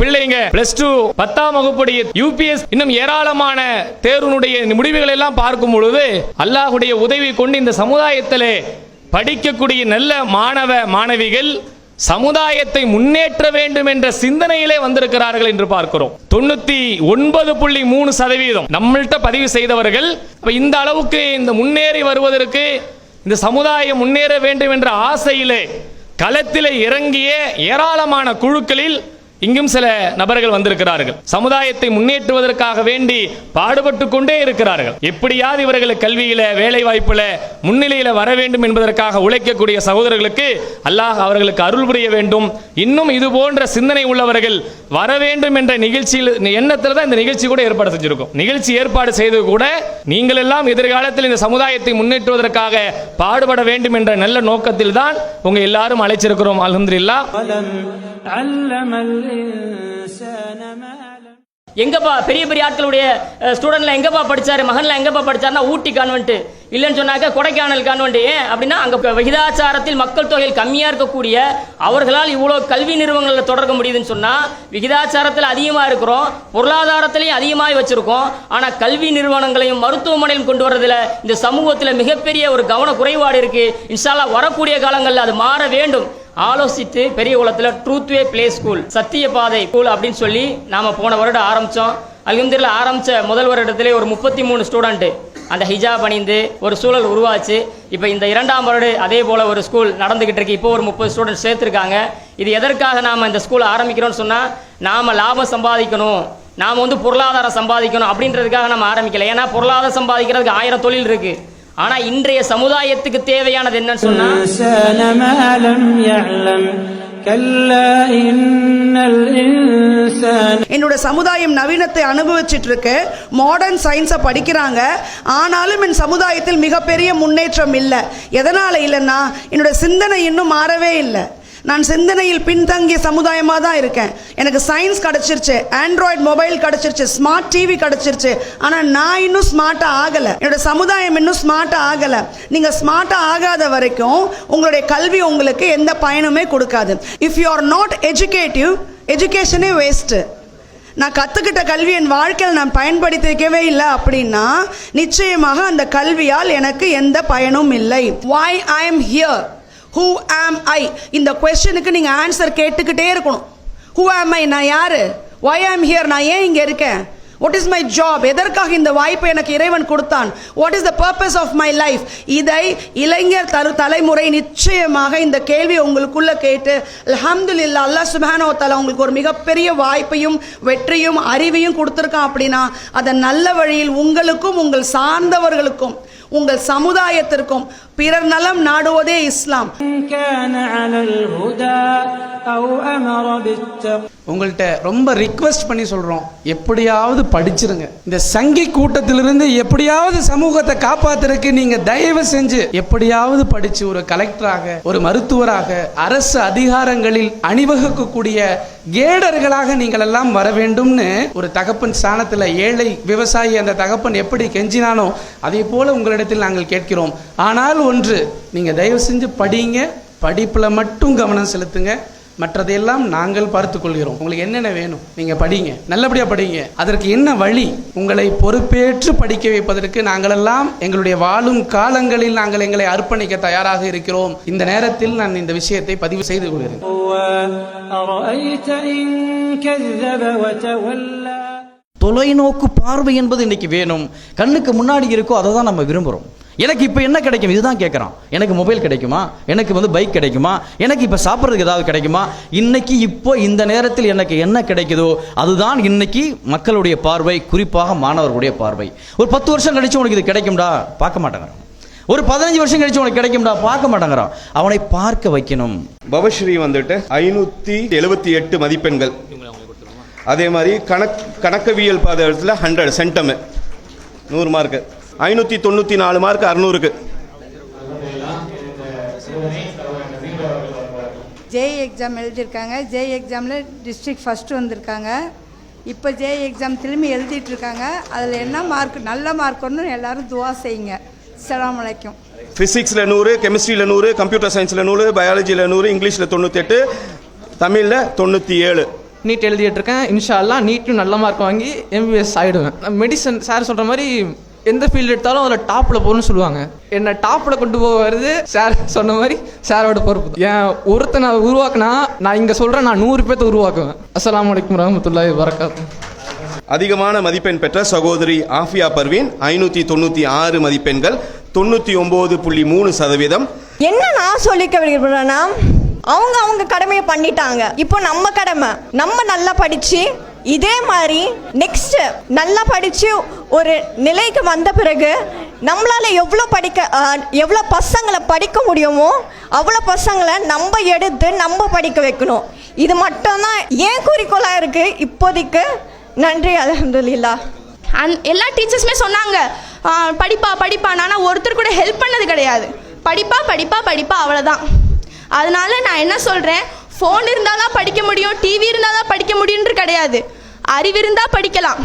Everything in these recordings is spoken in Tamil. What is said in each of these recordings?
பிள்ளைங்க பிளஸ் டூ பத்தாம் வகுப்புடைய யூபிஎஸ் இன்னும் ஏராளமான தேர்வுனுடைய முடிவுகளை எல்லாம் பார்க்கும் பொழுது அல்லாஹுடைய உதவி கொண்டு இந்த சமுதாயத்திலே படிக்கக்கூடிய நல்ல மாணவ மாணவிகள் சமுதாயத்தை முன்னேற்ற வேண்டும் என்ற சிந்தனையிலே வந்திருக்கிறார்கள் என்று பார்க்கிறோம். தொண்ணூத்தி ஒன்பது புள்ளி மூணு சதவீதம் நம்மள்கிட்ட பதிவு செய்தவர்கள் இந்த அளவுக்கு இந்த முன்னேறி வருவதற்கு இந்த சமுதாயம் முன்னேற வேண்டும் என்ற ஆசையிலே களத்திலே இறங்கிய ஏராளமான குழுக்களில் இங்கும் சில நபர்கள் வந்திருக்கிறார்கள். சமுதாயத்தை முன்னேற்றுவதற்காக வேண்டி பாடுபட்டு கொண்டே இருக்கிறார்கள். எப்படியாவது இவர்கள் கல்வியில வேலை வாய்ப்புல முன்னிலையில வர வேண்டும் என்பதற்காக உழைக்கக்கூடிய சகோதரர்களுக்கு அல்லாஹ் அவர்களுக்கு அருள் புரிய வேண்டும். இன்னும் இது போன்ற சிந்தனை உள்ளவர்கள் வர வேண்டும் என்ற நிகழ்ச்சியில் எண்ணத்தில் தான் இந்த நிகழ்ச்சி கூட ஏற்பாடு செஞ்சிருக்கும். நிகழ்ச்சி ஏற்பாடு செய்தது கூட நீங்கள் எல்லாம் எதிர்காலத்தில் இந்த சமுதாயத்தை முன்னேற்றுவதற்காக பாடுபட வேண்டும் என்ற நல்ல நோக்கத்தில் தான் உங்க எல்லாரும் அழைச்சிருக்கிறோம். அலமதுல்லா எங்கப்பா பெரிய பெரிய ஆட்களுடைய ஸ்டூடெண்ட்ல எங்கப்பா படிச்சாரு? மகன்லாம் எங்கப்பா படிச்சாருன்னா ஊட்டி கான்வென்ட் இல்லைன்னு சொன்னாக்க கொடைக்கானல் கான்வென்ட் ஏன் அப்படின்னா அங்கே விகிதாச்சாரத்தில் மக்கள் தொகையில் கம்மியாக இருக்கக்கூடிய அவர்களால் இவ்வளோ கல்வி நிறுவனங்களில் தொடர்க்க முடியுதுன்னு சொன்னால் விகிதாச்சாரத்தில் அதிகமாக இருக்கிறோம் பொருளாதாரத்திலையும் அதிகமாக வச்சுருக்கோம். ஆனால் கல்வி நிறுவனங்களையும் மருத்துவமனையும் கொண்டு வரதில் இந்த சமூகத்தில் மிகப்பெரிய ஒரு கவன குறைபாடு இருக்குது இன்ஷால்லா வரக்கூடிய காலங்களில் அது மாற வேண்டும். ஆலோசித்து பெரிய குளத்தில் ட்ரூத்வே பிளே ஸ்கூல் சத்திய பாதை ஸ்கூல் அப்படின்னு சொல்லி நாம் போன வருடம் ஆரம்பித்தோம் அல்ஹம்துலில்லாஹ் ஆரம்பித்த முதல் வருடத்திலே ஒரு முப்பத்தி மூணு ஸ்டூடெண்ட்டு அந்த ஹிஜாப் அணிந்து ஒரு சூழல் உருவாச்சு. இப்போ இந்த இரண்டாம் வருடு அதே போல் ஒரு ஸ்கூல் நடந்துக்கிட்டு இருக்கு. இப்போ ஒரு முப்பது ஸ்டூடெண்ட் சேர்த்துருக்காங்க. இது எதற்காக நாம் இந்த ஸ்கூல் ஆரம்பிக்கிறோம்னு சொன்னால் நாம் லாபம் சம்பாதிக்கணும். நாம் வந்து பொருளாதாரம் சம்பாதிக்கணும் அப்படின்றதுக்காக நம்ம ஆரம்பிக்கல. ஏன்னா பொருளாதாரம் சம்பாதிக்கிறதுக்கு ஆயிரம் தொழில் இருக்கு. ஆனா இன்றைய சமுதாயத்துக்கு தேவையானது என்னன்னு சொன்னா என்னோட சமுதாயம் நவீனத்தை அனுபவிச்சுட்டு இருக்கு மாடர்ன் சயின்ஸை படிக்கிறாங்க. ஆனாலும் என் சமுதாயத்தில் மிகப்பெரிய முன்னேற்றம் இல்லை. எதனால் இல்லைன்னா என்னோட சிந்தனை இன்னும் மாறவே இல்லை. நான் சிந்தனையில் பின்தங்கிய சமுதாயமாக தான் இருக்கேன். எனக்கு சயின்ஸ் கிடச்சிருச்சு ஆண்ட்ராய்டு மொபைல் கிடச்சிருச்சு ஸ்மார்ட் டிவி கிடச்சிருச்சு. ஆனால் நான் இன்னும் ஸ்மார்ட்டாக ஆகலை. என்னோட சமுதாயம் இன்னும் ஸ்மார்ட்டாக ஆகலை. நீங்கள் ஸ்மார்ட்டாக ஆகாத வரைக்கும் உங்களுடைய கல்வி உங்களுக்கு எந்த பயனுமே கொடுக்காது. If you are not educative எஜுகேஷனே waste நான் கற்றுக்கிட்ட கல்வி என் வாழ்க்கையில் நான் பயன்படுத்திக்கவே இல்லை அப்படின்னா நிச்சயமாக அந்த கல்வியால் எனக்கு எந்த பயனும் இல்லை. Why I am here who am I இந்த கொஸ்டினுக்கு நீங்கள் ஆன்சர் கேட்டுக்கிட்டே இருக்கணும். ஹூ ஆம் ஐ நான் யார்? ஒய் ஆம் ஹியர் நான் ஏன் இங்கே இருக்கேன்? வாட் இஸ் மை ஜாப் எதற்காக இந்த வாய்ப்பை எனக்கு இறைவன் கொடுத்தான்? What is the purpose of my life இதை இளைஞர் தரு தலைமுறை நிச்சயமாக இந்த கேள்வியை உங்களுக்குள்ளே கேட்டு அல்ஹம்துலில்லாஹ் அல்லாஹ் சுப்ஹானஹு வ தஆலா உங்களுக்கு ஒரு மிகப்பெரிய வாய்ப்பையும் வெற்றியும் அறிவையும் கொடுத்துருக்கான் அப்படின்னா அதை நல்ல வழியில் உங்களுக்கும் உங்கள் சார்ந்தவர்களுக்கும் உங்கள் சமுதாயத்திற்கும் பிறர் நலம் நாடுவதே இஸ்லாம். உங்கள்கிட்ட ரொம்ப ரிக்வெஸ்ட் பண்ணி சொல்கிறோம் எப்படியாவது படிச்சிருங்க. இந்த சங்கி கூட்டத்திலிருந்து எப்படியாவது சமூகத்தை காப்பாத்துறதுக்கு நீங்கள் தயவு செஞ்சு எப்படியாவது படித்து ஒரு கலெக்டராக ஒரு மருத்துவராக அரசு அதிகாரங்களில் அணிவகுக்கக்கூடிய கேடர்களாக நீங்கள் எல்லாம் வர வேண்டும்னு ஒரு தகப்பன் ஸ்தானத்தில் ஏழை விவசாயி அந்த தகப்பன் எப்படி கெஞ்சினானோ அதே போல உங்களிடத்தில் நாங்கள் கேட்கிறோம். ஆனால் ஒன்று நீங்கள் தயவு செஞ்சு படிங்க படிப்பில் மட்டும் கவனம் செலுத்துங்க. மற்றதையெல்லாம் நாங்கள் பார்த்துக்கொள்கிறோம் உங்களுக்கு என்னென்ன வேணும் நீங்க படிங்க நல்லபடியா படிங்க அதற்கு என்ன வழி உங்களை பொறுப்பேற்று படிக்க வைப்பதற்கு நாங்களெல்லாம் எங்களுடைய வாழும் காலங்களில் நாங்கள் எங்களை அர்ப்பணிக்க தயாராக இருக்கிறோம் இந்த நேரத்தில் நான் இந்த விஷயத்தை பதிவு செய்து கொள்கிறேன் தொலைநோக்கு பார்வை என்பது இன்னைக்கு வேணும் கண்ணுக்கு முன்னாடி இருக்கோ அதை தான் நம்ம விரும்புகிறோம் எனக்கு இப்போ என்ன கிடைக்கும்? இதுதான் கேட்குறான் எனக்கு மொபைல் கிடைக்குமா? எனக்கு வந்து பைக் கிடைக்குமா? எனக்கு இப்போ சாப்பிட்றதுக்கு ஏதாவது கிடைக்குமா? இன்னைக்கு இப்போ இந்த நேரத்தில் எனக்கு என்ன கிடைக்குதோ அதுதான் இன்னைக்கு மக்களுடைய பார்வை குறிப்பாக மாணவர்களுடைய பார்வை. ஒரு பத்து வருஷம் கழிச்சு உனக்கு இது கிடைக்கும்டா? பார்க்க மாட்டேங்கிறான். ஒரு பதினஞ்சு வருஷம் கழிச்சு உனக்கு கிடைக்கும்டா? பார்க்க மாட்டேங்கிறான். அவனை பார்க்க வைக்கணும். பவஸ்ரீ வந்துட்டு ஐநூற்றி எழுபத்தி எட்டு மதிப்பெண்கள். அதே மாதிரி கணக் கணக்கவியல் பாதத்தில் ஹண்ட்ரட் சென்டம் நூறு மார்க்கு ஐநூற்றி தொண்ணூற்றி நாலு மார்க் அறநூறுக்கு. ஜேஇ எக்ஸாம் எழுதியிருக்காங்க. ஜேஇ எக்ஸாமில் டிஸ்ட்ரிக்ட் ஃபஸ்ட்டு வந்திருக்காங்க. இப்போ ஜேஇ எக்ஸாம் திரும்பி எழுதிட்டு இருக்காங்க அதில் என்ன மார்க் நல்ல மார்க் வரணும் எல்லாரும் துவா செய்யுங்க. அஸ்ஸலாமு அலைக்கும் ஃபிசிக்ஸில் நூறு கெமிஸ்ட்ரியில் நூறு கம்ப்யூட்டர் சயின்ஸில் நூறு பயாலஜியில் நூறு இங்கிலீஷில் தொண்ணூத்தெட்டு தமிழில் தொண்ணூற்றி ஏழு நீட் எழுதிட்டு இருக்கேன் இன்ஷா அல்லாஹ் நீட்டும் நல்ல மார்க் வாங்கி எம்பிபிஎஸ் ஆகிடுவேன் மெடிசன் சார் சொல்கிற மாதிரி எந்த ஃபீல்டு எடுத்தாலும் அதில் டாப்பில் போகணும்னு சொல்லுவாங்க. என்னை டாப்பில் கொண்டு போக வருது சார் சொன்ன மாதிரி சாரோட பொறுப்பு. என் ஒருத்தனை உருவாக்குனா நான் இங்கே சொல்கிறேன் நான் நூறு பேர்த்த உருவாக்குவேன். அஸ்ஸலாமு அலைக்கும் வரமத்துல்லாஹி வரகாத்து அதிகமான மதிப்பெண் பெற்ற சகோதரி ஆஃபியா பர்வீன் ஐநூற்றி தொண்ணூற்றி ஆறு மதிப்பெண்கள் தொண்ணூற்றி ஒம்பது புள்ளி மூணு சதவீதம். என்ன நான் சொல்லிக்க விரும்புகிறேன்னா அவங்க அவங்க கடமையை பண்ணிட்டாங்க. இப்போ நம்ம கடமை. நம்ம நல்லா படிச்சு இதே மாதிரி நெக்ஸ்ட் நல்லா படிச்சு ஒரு நிலைக்கு வந்த பிறகு நம்மளால் எவ்வளோ படிக்க எவ்வளோ பசங்களை படிக்க முடியுமோ அவ்வளோ பசங்களை நம்ம எடுத்து நம்ம படிக்க வைக்கணும். இது மட்டும்தான் ஏன் குறிக்கோளாக இருக்கு? இப்போதைக்கு நன்றி அலமதுல்லா அந் எல்லா டீச்சர்ஸுமே சொன்னாங்க படிப்பா படிப்பா ஆனால் ஒருத்தர் கூட ஹெல்ப் பண்ணது கிடையாது. படிப்பா படிப்பா படிப்பா அவ்வளோதான் அதனால நான் என்ன சொல்கிறேன் ஃபோன் இருந்தால் தான் படிக்க முடியும் டிவி இருந்தால் தான் படிக்க முடியும்ன்ற கிடையாது. அறிவு இருந்தால் படிக்கலாம்.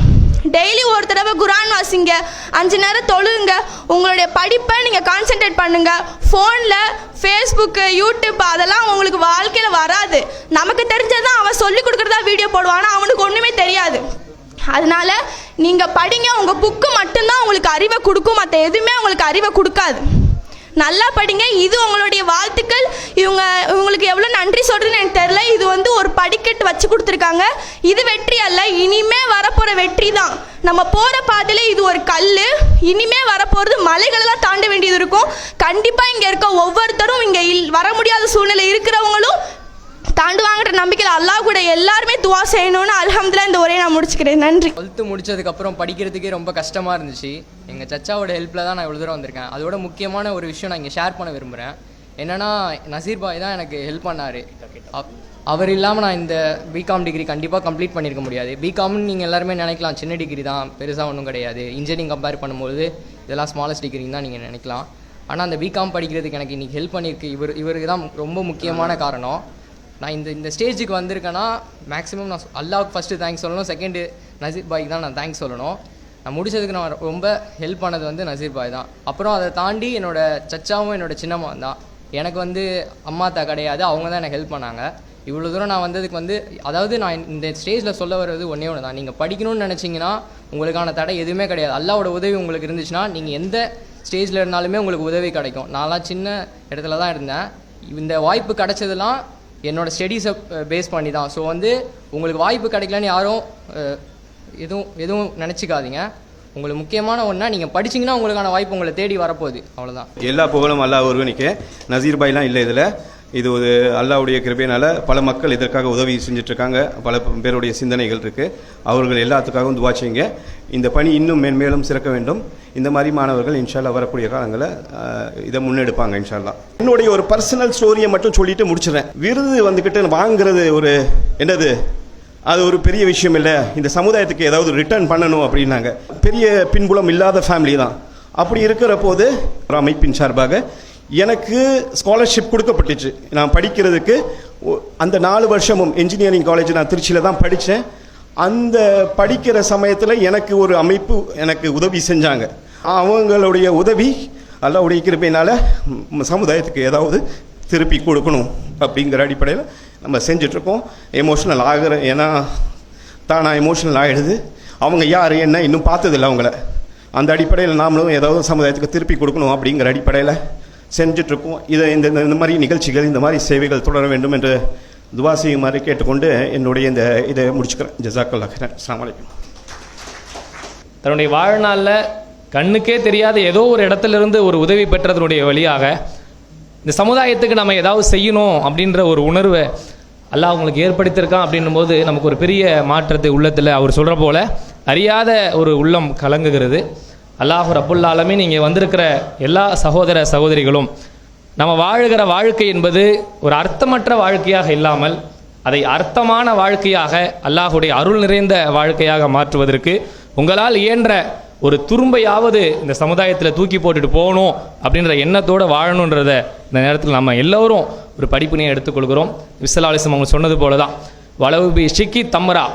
டெய்லி ஒரு தடவை குரான் வாசிங்க அஞ்சு நேரம் தொழுங்க உங்களுடைய படிப்பை நீங்கள் கான்சென்ட்ரேட் பண்ணுங்க. ஃபோனில் ஃபேஸ்புக்கு யூடியூப் அதெல்லாம் உங்களுக்கு வாழ்க்கையில் வராது. நமக்கு தெரிஞ்சதான் அவன் சொல்லி கொடுக்குறதா வீடியோ போடுவான் ஆனால் அவனுக்கு ஒன்றுமே தெரியாது. அதனால நீங்கள் படிங்க உங்கள் புக்கு மட்டும்தான் உங்களுக்கு அறிவை கொடுக்கும் மற்ற எதுவுமே உங்களுக்கு அறிவை கொடுக்காது. நல்லா படிங்க. இது உங்களுடைய வாழ்த்துக்கள். இவங்க இவங்களுக்கு எவ்வளோ நன்றி சொல்கிறேன்னு எனக்கு தெரில இது வந்து ஒரு படிக்கட்டு வச்சு கொடுத்துருக்காங்க. இது வெற்றி அல்ல. இனிமே வரப்போகிற வெற்றி தான். நம்ம போகிற பாதையில் இது ஒரு கல் இனிமே வரப்போகிறது மலைகளெல்லாம் தாண்ட வேண்டியது இருக்கும். கண்டிப்பாக இங்கே இருக்க ஒவ்வொருத்தரும் இங்கே இல் வர முடியாத சூழ்நிலை இருக்கிறவங்களும் தாண்டுவாங்கன்ற நம்பிக்கையில் அல்லாஹ் கூட எல்லாருமே துவா செய்யணும்னு அலமதுல இந்த ஒரே நான் முடிச்சுக்கிறேன். நன்றி. டுவெல்த்து முடிச்சதுக்கப்புறம் படிக்கிறதுக்கே ரொம்ப கஷ்டமாக இருந்துச்சு. எங்கள் சச்சாவோட ஹெல்ப்பில் தான் நான் இவ்வளோ தூரம் வந்திருக்கேன். அதோட முக்கியமான ஒரு விஷயம் நான் இங்கே ஷேர் பண்ண விரும்புகிறேன் என்னன்னா நசீர் பாய் தான் எனக்கு ஹெல்ப் பண்ணார். அவர் இல்லாமல் நான் இந்த பிகாம் டிகிரி கண்டிப்பாக கம்ப்ளீட் பண்ணியிருக்க முடியாது. பிகாம்னு நீங்கள் எல்லாருமே நினைக்கலாம். சின்ன டிகிரி தான். பெருசாக ஒன்றும் கிடையாது. இன்ஜினியரிங் கம்பேர் பண்ணும்போது இதெல்லாம் ஸ்மாலஸ்ட் டிகிரின்னு தான் நீங்கள் நினைக்கலாம். ஆனால் அந்த பிகாம் படிக்கிறதுக்கு எனக்கு இன்றைக்கி ஹெல்ப் பண்ணியிருக்கு. இவர் இவருக்கு தான் ரொம்ப முக்கியமான காரணம். நான் இந்த இந்த ஸ்டேஜுக்கு வந்திருக்கேன்னா மேக்ஸிமம் நான் அல்லாவுக்கு ஃபஸ்ட்டு தேங்க்ஸ் சொல்லணும். செகண்டு நசீர் பாய்க்கு தான் நான் தேங்க்ஸ் சொல்லணும். நான் முடிச்சதுக்கு நான் ரொம்ப ஹெல்ப் பண்ணது வந்து நசீர் பாய் தான். அப்புறம் அதை தாண்டி என்னோடய சச்சாவும் என்னோட சின்னம்மா தான். எனக்கு வந்து அம்மா தா கிடையாது. அவங்க தான் எனக்கு ஹெல்ப் பண்ணாங்க. இவ்வளோ தூரம் நான் வந்ததுக்கு வந்து அதாவது நான் இந்த ஸ்டேஜில் சொல்ல வர்றது ஒன்றே ஒன்று தான் நீங்கள் படிக்கணும்னு நினச்சிங்கன்னா உங்களுக்கான தடை எதுவுமே கிடையாது. அல்லாவோட உதவி உங்களுக்கு இருந்துச்சுன்னா நீங்கள் எந்த ஸ்டேஜில் இருந்தாலுமே உங்களுக்கு உதவி கிடைக்கும். நான்லாம் சின்ன இடத்துல தான் இருந்தேன். இந்த வாய்ப்பு கிடச்சதெல்லாம் என்னோட ஸ்டடீஸை பேஸ் பண்ணி தான் ஸோ வந்து உங்களுக்கு வாய்ப்பு கிடைக்கலன்னு யாரும் எதுவும் எதுவும் நினச்சிக்காதீங்க. உங்களுக்கு முக்கியமான ஒன்றா நீங்கள் படிச்சீங்கன்னா உங்களுக்கான வாய்ப்பு உங்களை தேடி வரப்போகுது. அவ்வளோதான் எல்லா புகழும் அல்லாஹ் ஒருவனுக்கு. நசீர் பாய்லாம் இல்லை இதில். இது ஒரு அல்லாவுடைய கிருபையினால் பல மக்கள் இதற்காக உதவி செஞ்சுட்டு இருக்காங்க பல பேருடைய சிந்தனைகள் இருக்குது அவர்கள் எல்லாத்துக்காகவும் துவாச்சிங்க இந்த பணி இன்னும் மேன்மேலும் சிறக்க வேண்டும். இந்த மாதிரி மாணவர்கள் இன்ஷால்லா வரக்கூடிய காலங்களில் இதை முன்னெடுப்பாங்க இன்ஷால்லா என்னுடைய ஒரு பர்சனல் ஸ்டோரியை மட்டும் சொல்லிட்டு முடிச்சிடுறேன். விருது வந்துக்கிட்டு வாங்குறது ஒரு என்னது? அது ஒரு பெரிய விஷயம் இல்லை. இந்த சமுதாயத்துக்கு ஏதாவது ரிட்டர்ன் பண்ணணும் அப்படின்னாங்க. பெரிய பின்புலம் இல்லாத ஃபேமிலி தான். அப்படி இருக்கிற போது ஒரு அமைப்பின் சார்பாக எனக்கு ஸ்காலர்ஷிப் கொடுக்கப்பட்டுச்சு. நான் படிக்கிறதுக்கு ஒ- அந்த நாலு வருஷமும் இன்ஜினியரிங் காலேஜ் நான் திருச்சியில் தான் படித்தேன். அந்த படிக்கிற சமயத்தில் எனக்கு ஒரு அமைப்பு எனக்கு உதவி செஞ்சாங்க. அவங்களுடைய உதவி அல்லாவுடைய கிருப்பையினால் சமுதாயத்துக்கு ஏதாவது திருப்பி கொடுக்கணும் அப்படிங்கிற அடிப்படையில் நம்ம செஞ்சிட்ருக்கோம். எமோஷ்னல் ஆகிற ஏன்னா தானாக எமோஷ்னல் ஆகிடுது அவங்க யார் என்ன இன்னும் பார்த்ததில்ல அவங்கள. அந்த அடிப்படையில் நாமளும் ஏதாவது சமுதாயத்துக்கு திருப்பி கொடுக்கணும் அப்படிங்கிற அடிப்படையில் செஞ்சிட்ருக்கோம். இதை இந்த இந்த- இந்த மாதிரி நிகழ்ச்சிகள் இந்த மாதிரி சேவைகள் தொடர வேண்டும் என்று துவா செய்யுமாறு கேட்டுக்கொண்டு என்னுடைய இந்த இதை முடிச்சுக்கிறேன். ஜசாக்கல்லா அஸ்ஸலாமு அலைக்கும். தன்னுடைய வாழ்நாளில் கண்ணுக்கே தெரியாத ஏதோ ஒரு இடத்துலேருந்து ஒரு உதவி பெற்றதனுடைய வழியாக இந்த சமுதாயத்துக்கு நம்ம ஏதாவது செய்யணும் அப்படின்ற ஒரு உணர்வை அல்லாஹ் அவங்களுக்கு ஏற்படுத்தியிருக்கான் அப்படின்னும் போது நமக்கு ஒரு பெரிய மாற்றத்தை உள்ளத்தில் அவர் சொல்கிற போல அறியாத ஒரு உள்ளம் கலங்குகிறது. அல்லாஹ் அப்புல்லாலுமே நீங்கள் வந்திருக்கிற எல்லா சகோதர சகோதரிகளும் நம்ம வாழுகிற வாழ்க்கை என்பது ஒரு அர்த்தமற்ற வாழ்க்கையாக இல்லாமல் அதை அர்த்தமான வாழ்க்கையாக அல்லாஹுடைய அருள் நிறைந்த வாழ்க்கையாக மாற்றுவதற்கு உங்களால் இயன்ற ஒரு துரும்பையாவது இந்த சமுதாயத்தில் தூக்கி போட்டுட்டு போகணும் அப்படின்ற எண்ணத்தோடு வாழணுன்றத இந்த நேரத்தில் நம்ம எல்லோரும் ஒரு படிப்பினையை எடுத்துக்கொள்கிறோம். விசலாலிசம் அவங்க சொன்னது போல தான் வளவு பி ஷிக்கி தம்மரா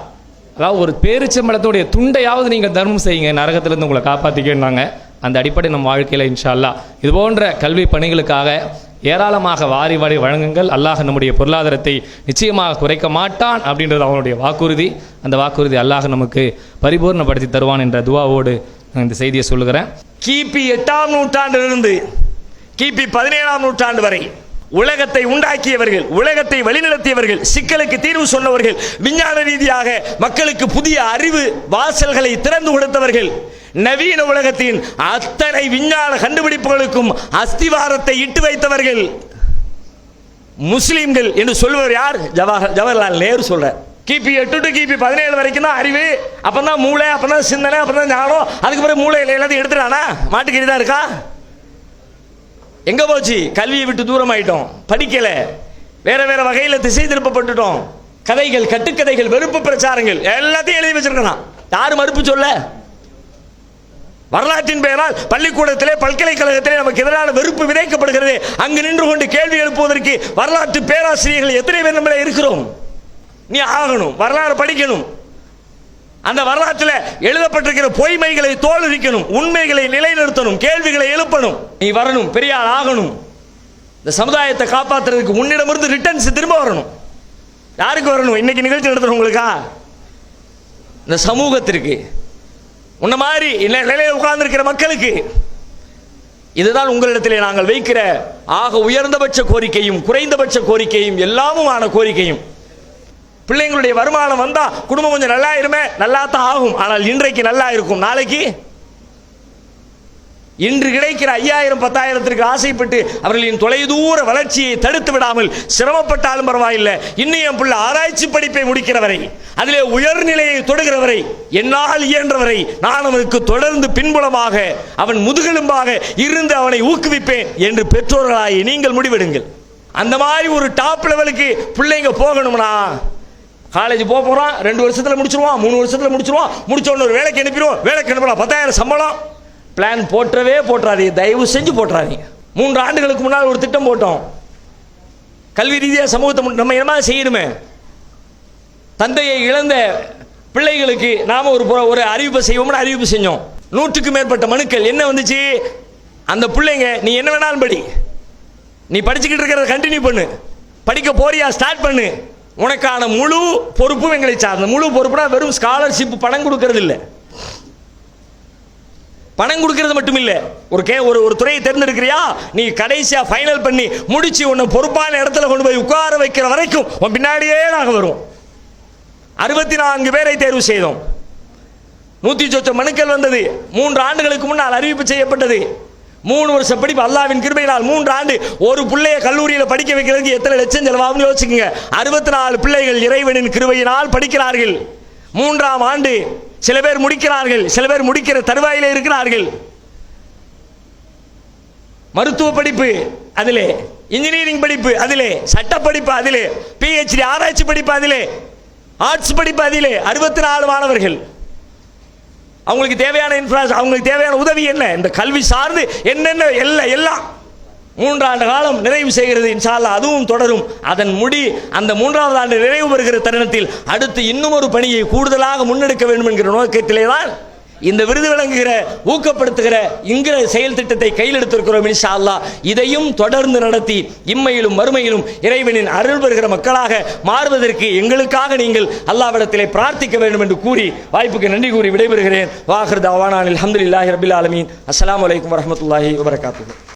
அதாவது ஒரு பேரிச்சம்பளத்துடைய துண்டையாவது நீங்கள் தர்மம் செய்யுங்க. நரகத்திலேருந்து உங்களை காப்பாற்றிக்கினாங்க அந்த அடிப்படை நம்ம வாழ்க்கையில் இன்ஷா அல்லாஹ் இது போன்ற கல்வி பணிகளுக்காக ஏராளமாக வாரி வாரி வழங்குங்கள். அல்லாஹ் நம்முடைய பொருளாதாரத்தை நிச்சயமாக குறைக்க மாட்டான் அப்படின்றது அவனுடைய வாக்குறுதி. அந்த வாக்குறுதி அல்லாஹ் நமக்கு பரிபூர்ணப்படுத்தி தருவான் என்ற துவாவோடு நான் இந்த செய்தியை சொல்லுகிறேன். கிபி எட்டாம் நூற்றாண்டிலிருந்து கிபி பதினேழாம் நூற்றாண்டு வரை உலகத்தை உண்டாக்கியவர்கள் உலகத்தை வழிநடத்தியவர்கள் சிக்கலுக்கு தீர்வு சொன்னவர்கள் விஞ்ஞான ரீதியாக மக்களுக்கு புதிய அறிவு வாசல்களை திறந்து கொடுத்தவர்கள் நவீன உலகத்தின் அத்தனை விஞ்ஞான கண்டுபிடிப்புகளுக்கும் அஸ்திவாரத்தை இட்டு வைத்தவர்கள் முஸ்லிம்கள் என்று சொல்வர் யார்? ஜவஹர் ஜவஹர்லால் நேரு சொல்றார். கிபி எட்டு டு கிபி பதினேழு வரைக்கும் தான் அறிவு. அப்பதான் மூளை அப்பதான் சிந்தனை அப்பதான் ஞானம். அதுக்கு பிறகு மூளை எல்லாத்தையும் எடுத்துட்டானா மாட்டுக்கறி தான் இருக்கா? எங்கே போச்சு? கல்வியை விட்டு தூரம் ஆயிட்டோம் படிக்கல. வேற வேற வகையில் திசை திருப்பப்பட்டுட்டோம். கதைகள் கட்டுக்கதைகள் வெறுப்பு பிரச்சாரங்கள் எல்லாத்தையும் எழுதி வச்சிருக்கிறான். யாரும் மறுப்பு சொல்ல? வரலாற்றின் பெயரால் பள்ளிக்கூடத்திலே பல்கலைக்கழகத்திலே நமக்கு எதிரான வெறுப்பு விதைக்கப்படுகிறது. அங்கு நின்று கொண்டு கேள்வி எழுப்புவதற்கு வரலாற்று பேராசிரியர்கள் எத்தனை பேர் நம்மளே இருக்கிறோம்? நீ ஆகணும் வரலாறு படிக்கணும். அந்த வரலாற்றில் எழுதப்பட்டிருக்கிற பொய்மைகளை தோல்விக்கணும் உண்மைகளை நிலைநிறுத்தணும் கேள்விகளை எழுப்பணும். நீ வரணும் பெரிய ஆள் ஆகணும். இந்த சமுதாயத்தை காப்பாற்றுறதுக்கு உன்னிடமிருந்து ரிட்டர்ன்ஸ் திரும்ப வரணும். யாருக்கு வரணும்? இன்னைக்கு நிகழ்ச்சி நடத்துறவங்களுக்கா? இந்த சமூகத்திற்கு. உன்ன மாதிரி நிலையில் உட்கார்ந்துருக்கிற மக்களுக்கு. இதுதான் உங்களிடத்திலே நாங்கள் வைக்கிற ஆக உயர்ந்தபட்ச கோரிக்கையும் குறைந்தபட்ச கோரிக்கையும் எல்லாமுமான கோரிக்கையும். பிள்ளைங்களுடைய வருமானம் வந்தா குடும்பம் கொஞ்சம் நல்லா இருமே நல்லா தான் ஆகும். ஆனால் இன்றைக்கு நல்லா இருக்கும் நாளைக்கு இன்று கிடைக்கிற ஐயாயிரம் பத்தாயிரத்திற்கு ஆசைப்பட்டு அவர்களின் தொலைதூர வளர்ச்சியை தடுத்து விடாமல் சிரமப்பட்டாலும் பரவாயில்லை. இன்னும் என் பிள்ளை ஆராய்ச்சி படிப்பை முடிக்கிறவரை அதிலே உயர்நிலையை தொடுகிறவரை என்னால் இயன்றவரை நான் அவனுக்கு தொடர்ந்து பின்புலமாக அவன் முதுகெலும்பாக இருந்து அவனை ஊக்குவிப்பேன் என்று பெற்றோர்களாகி நீங்கள் முடிவெடுங்கள். அந்த மாதிரி ஒரு டாப் லெவலுக்கு பிள்ளைங்க போகணும்னா காலேஜ் போக போகிறான் ரெண்டு வருஷத்தில் முடிச்சிருவான் மூணு வருஷத்தில் முடிச்சிருவான். முடிச்ச ஒரு வேலைக்கு அனுப்பிடுவோம் வேலைக்கு அனுப்பலாம் பத்தாயிரம் சம்பளம். பிளான் போட்டவே போட்டுறாதீங்க தயவு செஞ்சு போட்டுறாதீங்க மூன்று ஆண்டுகளுக்கு முன்னால் ஒரு திட்டம் போட்டோம். கல்வி ரீதியாக சமூகத்தை முன்- நம்ம என்ன செய்யணுமே? தந்தையை இழந்த பிள்ளைகளுக்கு நாம் ஒரு ஒரு அறிவிப்பை செய்வோம்னு அறிவிப்பு செஞ்சோம். நூற்றுக்கு மேற்பட்ட மனுக்கள். என்ன வந்துச்சு? அந்த பிள்ளைங்க நீ என்ன வேணாலும் படி. நீ படிச்சுக்கிட்டு இருக்கிறத கண்டினியூ பண்ணு. படிக்க போறியா? ஸ்டார்ட் பண்ணு. உனக்கான முழு பொறுப்பும் எங்களை சார்ந்த முழு பொறுப்புனா வெறும் ஸ்காலர்ஷிப் பணம் கொடுக்கறது இல்லை. பணம் கொடுக்கறது மட்டும் இல்லை. ஒரு கே ஒரு ஒரு துறையை தேர்ந்தெடுக்கிறியா? நீ கடைசியாக ஃபைனல் பண்ணி முடிச்சு உன்னை பொறுப்பான இடத்துல கொண்டு போய் உட்கார வைக்கிற வரைக்கும் உன் பின்னாடியே நாங்கள் வருவோம். அறுபத்தி நான்கு பேரை தேர்வு செய்தோம். நூற்றி சொச்ச மனுக்கள் வந்தது. மூன்று ஆண்டுகளுக்கு முன்னால் அறிவிப்பு செய்யப்பட்டது. மூணு வருஷம் படிப்பு அல்லாவின் கிருபையினால் மூன்று ஆண்டு ஒரு பிள்ளைய கல்லூரியில் படிக்க வைக்கிறதுக்கு எத்தனை லட்சம் செலவாகும்னு யோசிச்சுங்க அறுபத்தி நாலு பிள்ளைகள் இறைவனின் கிருபையினால் படிக்கிறார்கள். மூன்றாம் ஆண்டு சில பேர் முடிக்கிறார்கள். சில பேர் முடிக்கிற தருவாயில் இருக்கிறார்கள். மருத்துவ படிப்பு அதிலே இன்ஜினியரிங் படிப்பு அதிலே சட்ட படிப்பு அதிலே பிஹெச்டி ஆராய்ச்சி படிப்பு அதிலே ஆர்ட்ஸ் படிப்பு அதிலே அறுபத்தி நாலு மாணவர்கள். அவங்களுக்கு தேவையான இன்ஃப்ராஸ் அவங்களுக்கு தேவையான உதவி என்ன? இந்த கல்வி சார்ந்து என்னென்ன எல்லாம் எல்லாம் மூன்றாண்டு காலம் நிறைவு செய்கிறது இன்ஷால்லா அதுவும் தொடரும். அதன் முடி அந்த மூன்றாவது ஆண்டு நிறைவு பெறுகிற தருணத்தில் அடுத்து இன்னும் ஒரு பணியை கூடுதலாக முன்னெடுக்க வேண்டும் என்கிற நோக்கத்திலே தான் இந்த விருது வழங்குகிற ஊக்கப்படுத்துகிற இங்கிற செயல் திட்டத்தை கையில் எடுத்திருக்கிறோம் இன்ஷா இதையும் தொடர்ந்து நடத்தி இம்மையிலும் மறுமையிலும் இறைவனின் அருள் பெறுகிற மக்களாக மாறுவதற்கு எங்களுக்காக நீங்கள் அல்லாவிடத்திலே பிரார்த்திக்க வேண்டும் என்று கூறி வாய்ப்புக்கு நன்றி கூறி விடைபெறுகிறேன். வாஹர் தவானான் அல்ஹம்துலில்லாஹி ரபில் ஆலமீன். அஸ்லாம் வலைக்கம் வரமத்துல்லாஹி வபரகாத்துஹு.